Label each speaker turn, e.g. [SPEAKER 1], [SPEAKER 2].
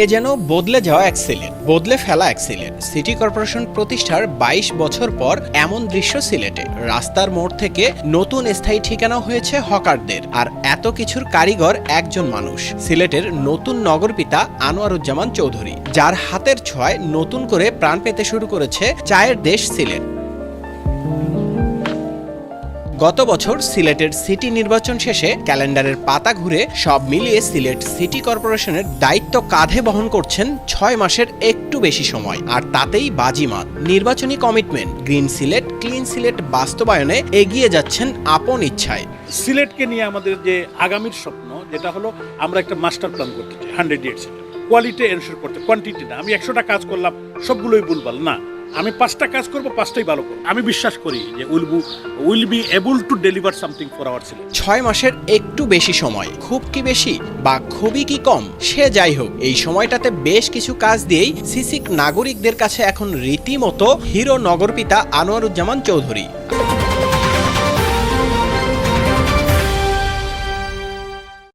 [SPEAKER 1] এ যেন বদলে যাওয়া এক সিলেট, বদলে ফেলা এক সিলেট। সিটি কর্পোরেশন প্রতিষ্ঠার ২২ বছর পর এমন দৃশ্য সিলেটে। রাস্তার মোড় থেকে নতুন স্থায়ী ঠিকানা হয়েছে হকারদের, আর এত কিছুর কারিগর একজন মানুষ। সিলেটের নতুন নগরপিতা আনোয়ারুজ্জামান চৌধুরী, যার হাতের ছোঁয়ায় নতুন করে প্রাণ পেতে শুরু করেছে চায়ের দেশ সিলেট। গত বছর সিলেটের সিটি নির্বাচন শেষে ক্যালেন্ডারের পাতা ঘুরে সব মিলিয়ে সিলেট সিটি কর্পোরেশনের দায়িত্ব কাঁধে বহন করছেন ছয় মাসের একটু বেশি সময়। আর তাতেই বাজিমাত। নির্বাচনী commitment, green Sylhet, clean Sylhet বাস্তবায়নে এগিয়ে যাচ্ছেন আপন ইচ্ছায়।
[SPEAKER 2] সিলেটকে নিয়ে আমাদের যে আগামীর স্বপ্ন, যেটা হলো আমরা একটা মাস্টার প্ল্যান করতে চাই হান্ড্রেড ইয়ার্স কোয়ালিটি এনশোর করতে কোয়ান্টিটি না। আমি একশোটা কাজ করলাম, সবগুলোই ভুলভাল। না। আমি পাঁচটা কাজ করব, পাঁচটাই ভালো করব। আমি বিশ্বাস করি যে will be, will be able to deliver something for our Sylhet
[SPEAKER 1] ছয় মাসের একটু বেশি সময়, খুব কি বেশি বা খুবই কি কম, সে যাই হোক, এই সময়টাতে বেশ কিছু কাজ দিয়েই সিসিক নাগরিকদের কাছে এখন রীতিমতো হিরো নগরপিতা আনোয়ারুজ্জামান চৌধুরী।